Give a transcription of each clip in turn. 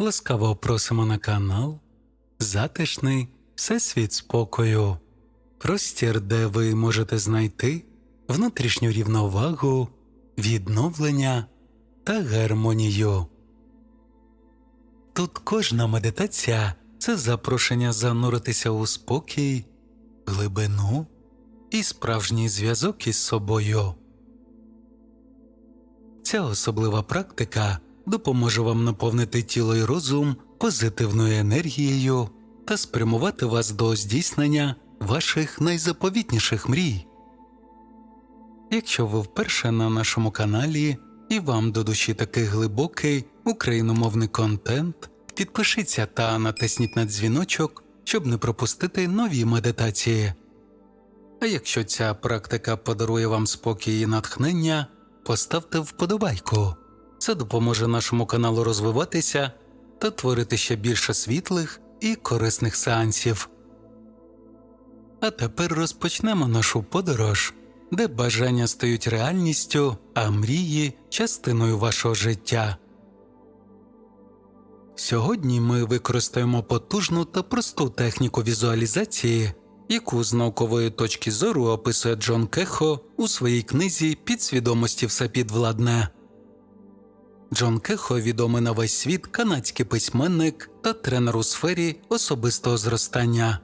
Ласкаво просимо на канал Затишний Всесвіт спокою, простір, де ви можете знайти внутрішню рівновагу, відновлення та гармонію. Тут кожна медитація це запрошення зануритися у спокій, глибину і справжній зв'язок із собою. Ця особлива практика допоможе вам наповнити тіло і розум позитивною енергією та спрямувати вас до здійснення ваших найзаповітніших мрій. Якщо ви вперше на нашому каналі і вам до душі такий глибокий україномовний контент, підпишіться та натисніть на дзвіночок, щоб не пропустити нові медитації. А якщо ця практика подарує вам спокій і натхнення, поставте вподобайку. Це допоможе нашому каналу розвиватися та творити ще більше світлих і корисних сеансів. А тепер розпочнемо нашу подорож, де бажання стають реальністю, а мрії частиною вашого життя. Сьогодні ми використаємо потужну та просту техніку візуалізації, яку з наукової точки зору описує Джон Кехо у своїй книзі Підсвідомості все підвладне. Джон Кехо відомий на весь світ канадський письменник та тренер у сфері особистого зростання.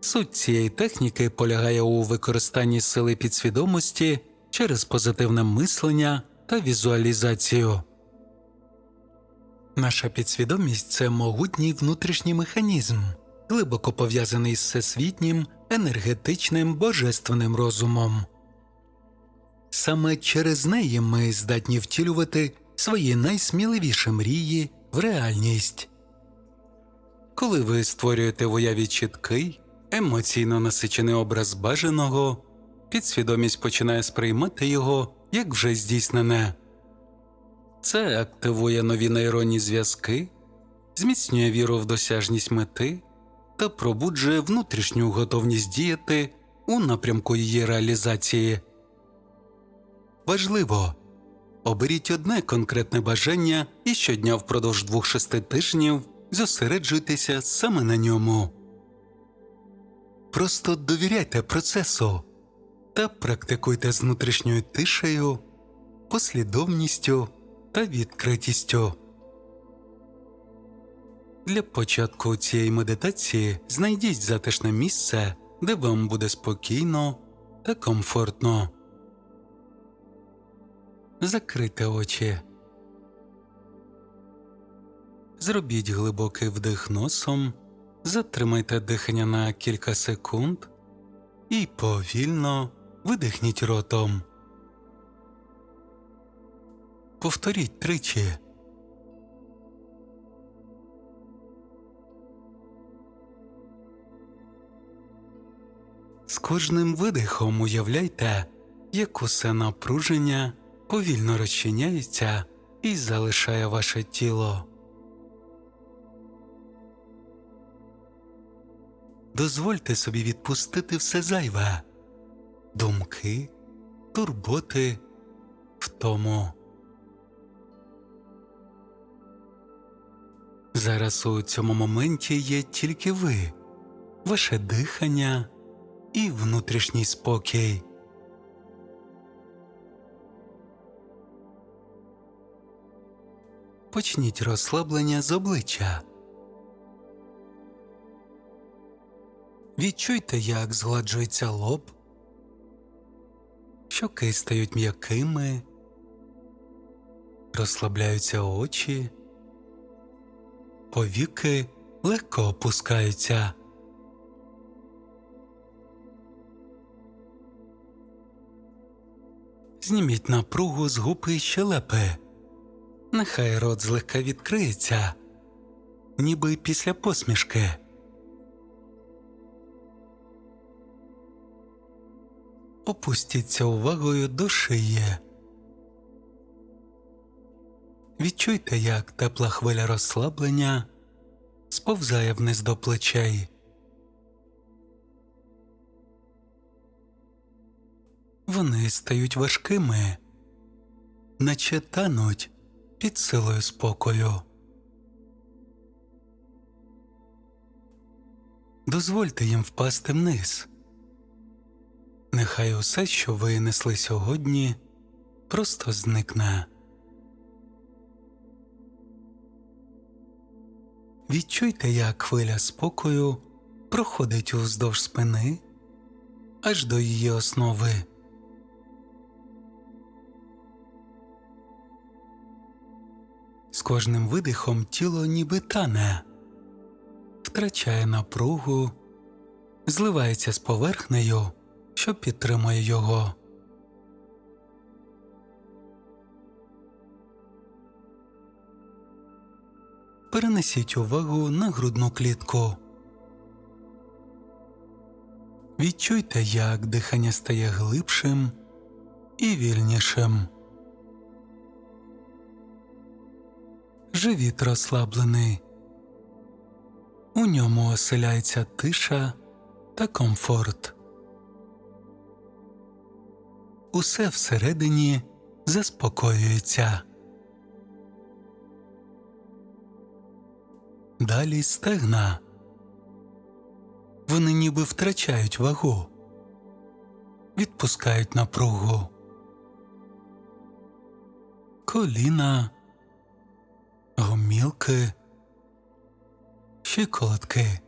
Суть цієї техніки полягає у використанні сили підсвідомості через позитивне мислення та візуалізацію. Наша підсвідомість це могутній внутрішній механізм, глибоко пов'язаний з всесвітнім, енергетичним божественним розумом. Саме через неї ми здатні втілювати свої найсміливіші мрії в реальність. Коли ви створюєте в уяві чіткий, емоційно насичений образ бажаного, підсвідомість починає сприймати його як вже здійснене. Це активує нові нейронні зв'язки, зміцнює віру в досяжність мети та пробуджує внутрішню готовність діяти у напрямку її реалізації. Важливо оберіть одне конкретне бажання і щодня впродовж двох шести тижнів зосереджуйтеся саме на ньому. Просто довіряйте процесу та практикуйте з внутрішньою тишею, послідовністю та відкритістю. Для початку цієї медитації знайдіть затишне місце, де вам буде спокійно та комфортно. Закрийте очі. Зробіть глибокий вдих носом, затримайте дихання на кілька секунд і повільно видихніть ротом. Повторіть тричі. З кожним видихом уявляйте, як усе напруження повільно розчиняється і залишає ваше тіло. Дозвольте собі відпустити все зайве думки, турботи, втому. Зараз у цьому моменті є тільки ви, ваше дихання і внутрішній спокій. Почніть розслаблення з обличчя. Відчуйте, як згладжується лоб, щоки стають м'якими, розслабляються очі, повіки легко опускаються. Зніміть напругу з губи і щелепи. Нехай рот злегка відкриється, ніби після посмішки. Опустіться увагою до шиї. Відчуйте, як тепла хвиля розслаблення сповзає вниз до плечей. Вони стають важкими, наче тануть під силою спокою. Дозвольте їм впасти вниз. Нехай усе, що ви несли сьогодні, просто зникне. Відчуйте, як хвиля спокою проходить уздовж спини аж до її основи. З кожним видихом тіло ніби тане, втрачає напругу, зливається з поверхнею, що підтримує його. Перенесіть увагу на грудну клітку. Відчуйте, як дихання стає глибшим і вільнішим. Живіт розслаблений. У ньому оселяється тиша та комфорт. Усе всередині заспокоюється. Далі стегна. Вони ніби втрачають вагу, відпускають напругу. Коліна, гомілки, щиколотки.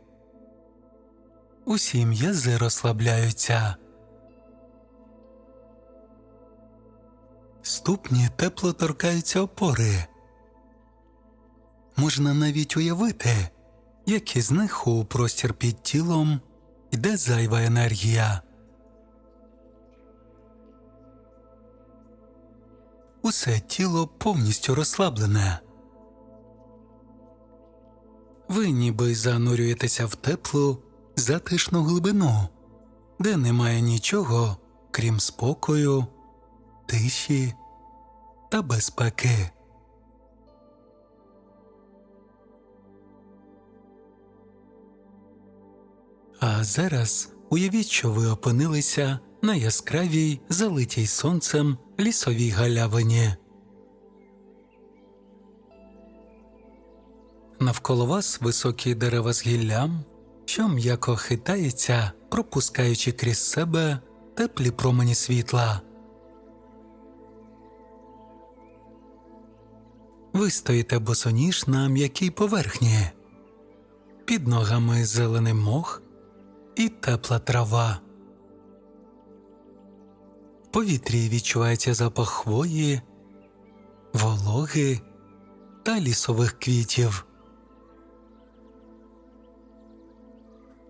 Усі м'язи розслабляються. Ступні тепло торкаються опори. Можна навіть уявити, як із них у простір під тілом йде зайва енергія. Усе тіло повністю розслаблене. Ви ніби занурюєтеся в теплу, затишну глибину, де немає нічого, крім спокою, тиші та безпеки. А зараз уявіть, що ви опинилися на яскравій, залитій сонцем лісовій галявині. Навколо вас високі дерева з гіллям, що м'яко хитається, пропускаючи крізь себе теплі промені світла. Ви стоїте босоніж на м'якій поверхні, під ногами зелений мох і тепла трава. В повітрі відчувається запах хвої, вологи та лісових квітів.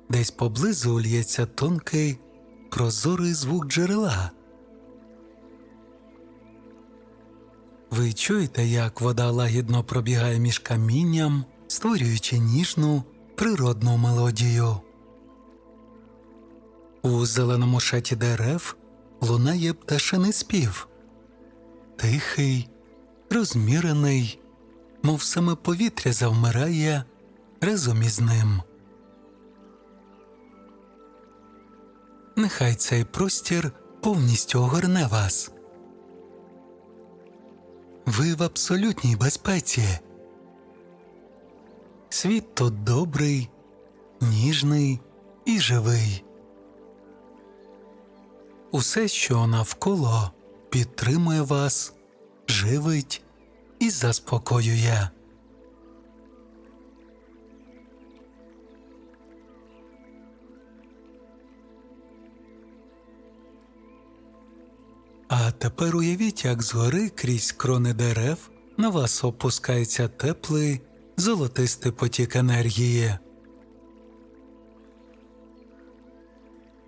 Десь поблизу лється тонкий прозорий звук джерела. Ви чуєте, як вода лагідно пробігає між камінням, створюючи ніжну природну мелодію. У зеленому шаті дерев лунає пташиний спів, тихий, розмірений, мов саме повітря завмирає разом із ним. Нехай цей простір повністю огорне вас. Ви в абсолютній безпеці. Світ тут добрий, ніжний і живий. Усе, що навколо, підтримує вас, живить і заспокоює. А тепер уявіть, як згори крізь крони дерев на вас опускається теплий, золотистий потік енергії.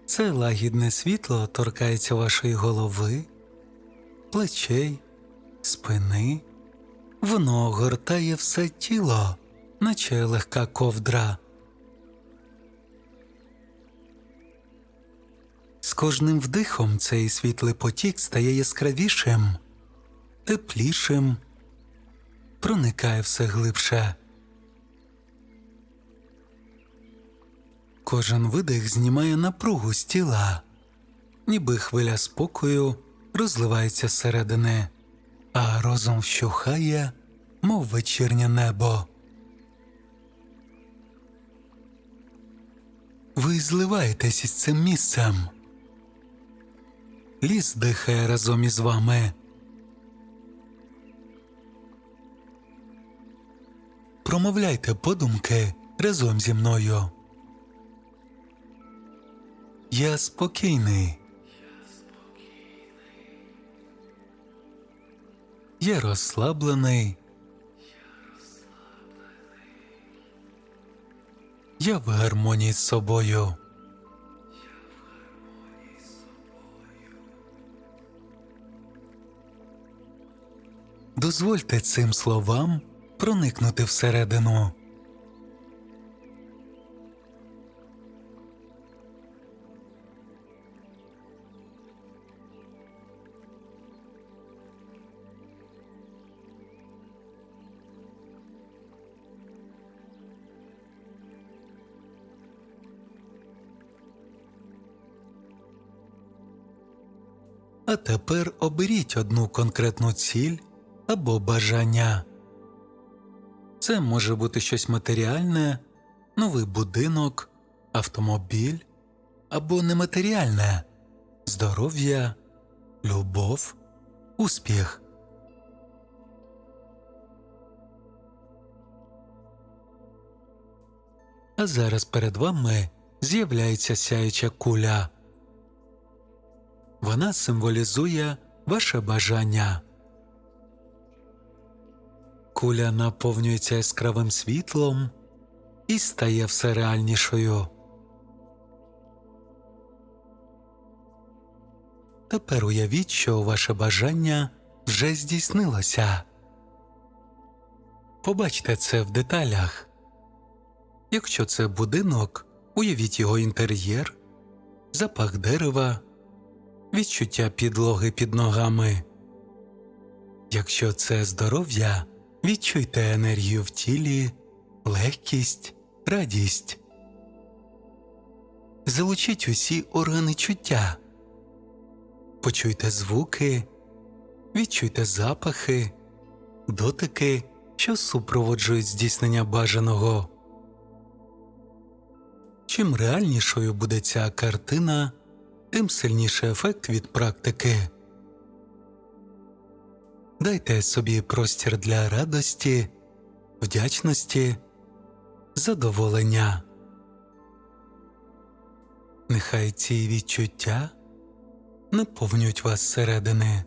Це лагідне світло торкається вашої голови, плечей, спини, воно огортає все тіло, наче легка ковдра. З кожним вдихом цей світлий потік стає яскравішим, теплішим, проникає все глибше. Кожен видих знімає напругу з тіла, ніби хвиля спокою розливається зсередини, а розум вщухає мов вечірнє небо. Ви зливаєтесь із цим місцем. Ліс дихає разом із вами. Промовляйте подумки разом зі мною. Я спокійний. Я розслаблений. Я в гармонії з собою. Дозвольте цим словам проникнути всередину. А тепер оберіть одну конкретну ціль або бажання. Це може бути щось матеріальне, новий будинок, автомобіль або нематеріальне здоров'я, любов, успіх. А зараз перед вами з'являється сяюча куля. Вона символізує ваше бажання. Куля наповнюється яскравим світлом і стає все реальнішою. Тепер уявіть, що ваше бажання вже здійснилося. Побачте це в деталях. Якщо це будинок, уявіть його інтер'єр, запах дерева, відчуття підлоги під ногами. Якщо це здоров'я, відчуйте енергію в тілі, легкість, радість. Залучіть усі органи чуття. Почуйте звуки, відчуйте запахи, дотики, що супроводжують здійснення бажаного. Чим реальнішою буде ця картина, тим сильніший ефект від практики. Дайте собі простір для радості, вдячності, задоволення. Нехай ці відчуття наповнюють вас зсередини.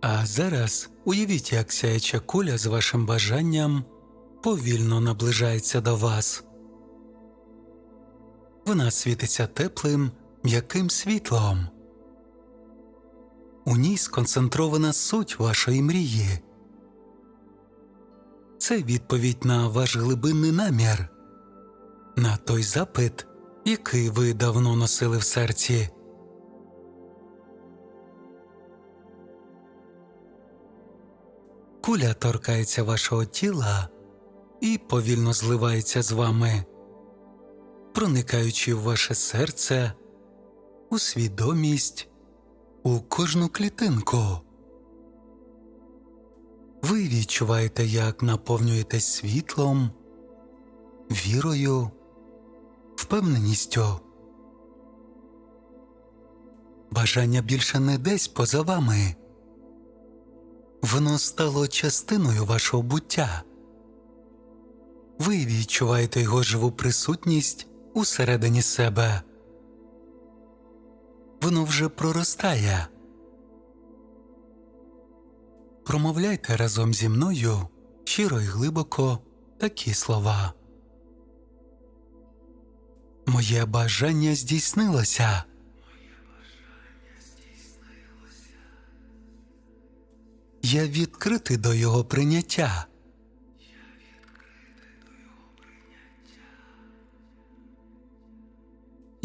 А зараз уявіть, як сяюча куля з вашим бажанням повільно наближається до вас. Вона світиться теплим, м'яким світлом. У ній сконцентрована суть вашої мрії. Це відповідь на ваш глибинний намір, на той запит, який ви давно носили в серці. Куля торкається вашого тіла і повільно зливається з вами, проникаючи в ваше серце, у свідомість, у кожну клітинку. Ви відчуваєте, як наповнюєтесь світлом, вірою, впевненістю. Бажання більше не десь поза вами. Воно стало частиною вашого буття. Ви відчуваєте його живу присутність усередині себе. Воно вже проростає. Промовляйте разом зі мною щиро й глибоко такі слова. Моє бажання здійснилося. Я відкритий до його прийняття.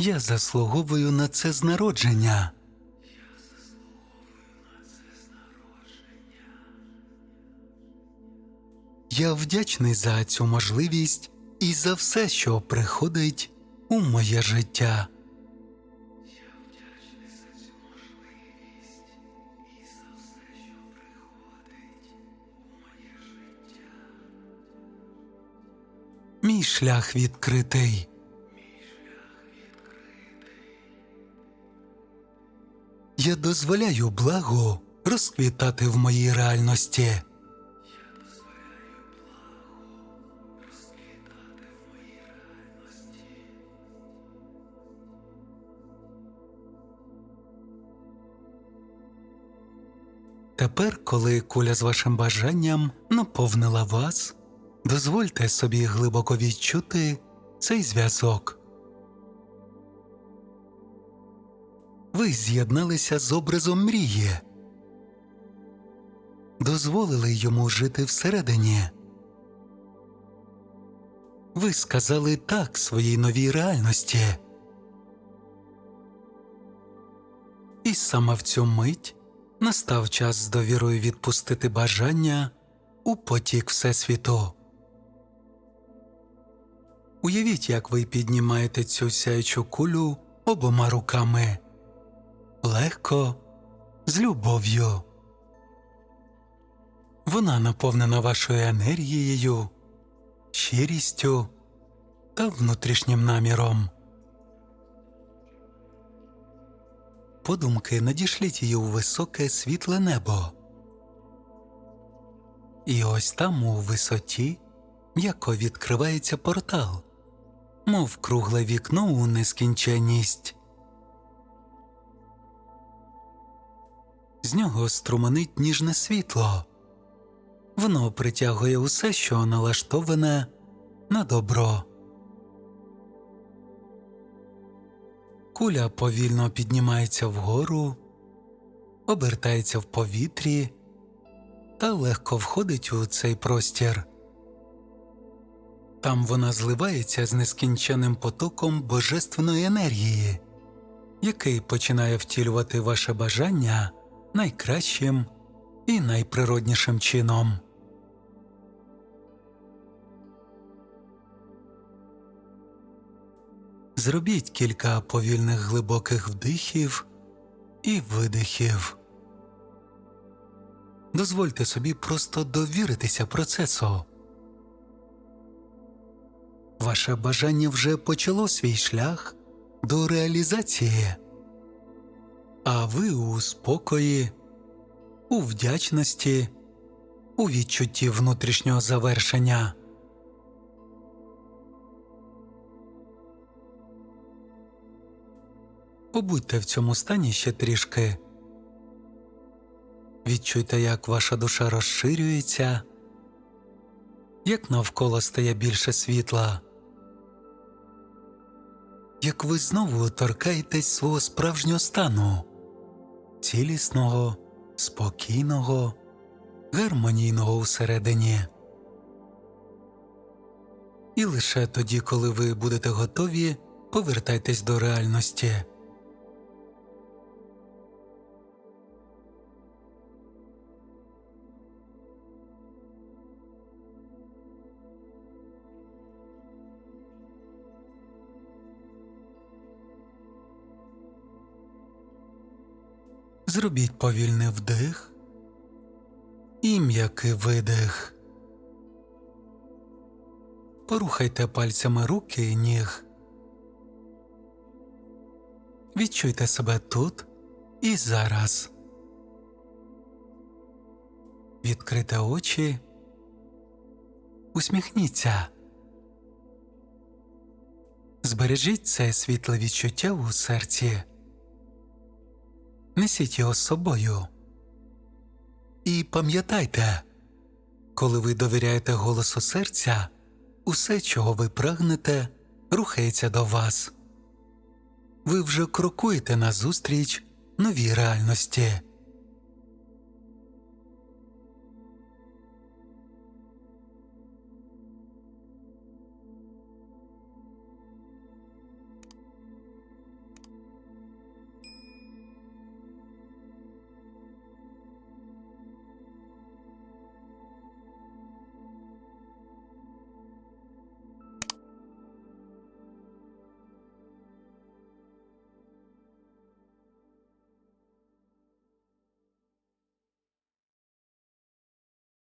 Я заслуговую на це з народження. Я вдячний за цю можливість і за все, що приходить у моє життя. Мій шлях відкритий. Я дозволяю благу розквітати в моїй реальності. Тепер, коли куля з вашим бажанням наповнила вас, дозвольте собі глибоко відчути цей зв'язок. Ви з'єдналися з образом мрії, дозволили йому жити всередині. Ви сказали так своїй новій реальності. І саме в цю мить настав час з довірою відпустити бажання у потік Всесвіту. Уявіть, як ви піднімаєте цю сяючу кулю обома руками легко, з любов'ю. Вона наповнена вашою енергією, щирістю та внутрішнім наміром. Подумки надішліть її у високе світле небо. І ось там у висоті м'яко відкривається портал, мов кругле вікно у нескінченність. З нього струменить ніжне світло. Воно притягує усе, що налаштоване на добро. Куля повільно піднімається вгору, обертається в повітрі та легко входить у цей простір. Там вона зливається з нескінченним потоком божественної енергії, який починає втілювати ваше бажання найкращим і найприроднішим чином. Зробіть кілька повільних глибоких вдихів і видихів. Дозвольте собі просто довіритися процесу. Ваше бажання вже почало свій шлях до реалізації, а ви у спокої, у вдячності, у відчутті внутрішнього завершення. Побудьте в цьому стані ще трішки. Відчуйте, як ваша душа розширюється, як навколо стає більше світла, як ви знову торкаєтесь свого справжнього стану, цілісного, спокійного, гармонійного усередині. І лише тоді, коли ви будете готові, повертайтесь до реальності. Зробіть повільний вдих і м'який видих. Порухайте пальцями руки і ніг. Відчуйте себе тут і зараз. Відкрите очі. Усміхніться. Збережіть це світле відчуття у серці. Несіть його з собою. І пам'ятайте, коли ви довіряєте голосу серця, усе, чого ви прагнете, рухається до вас. Ви вже крокуєте назустріч новій реальності.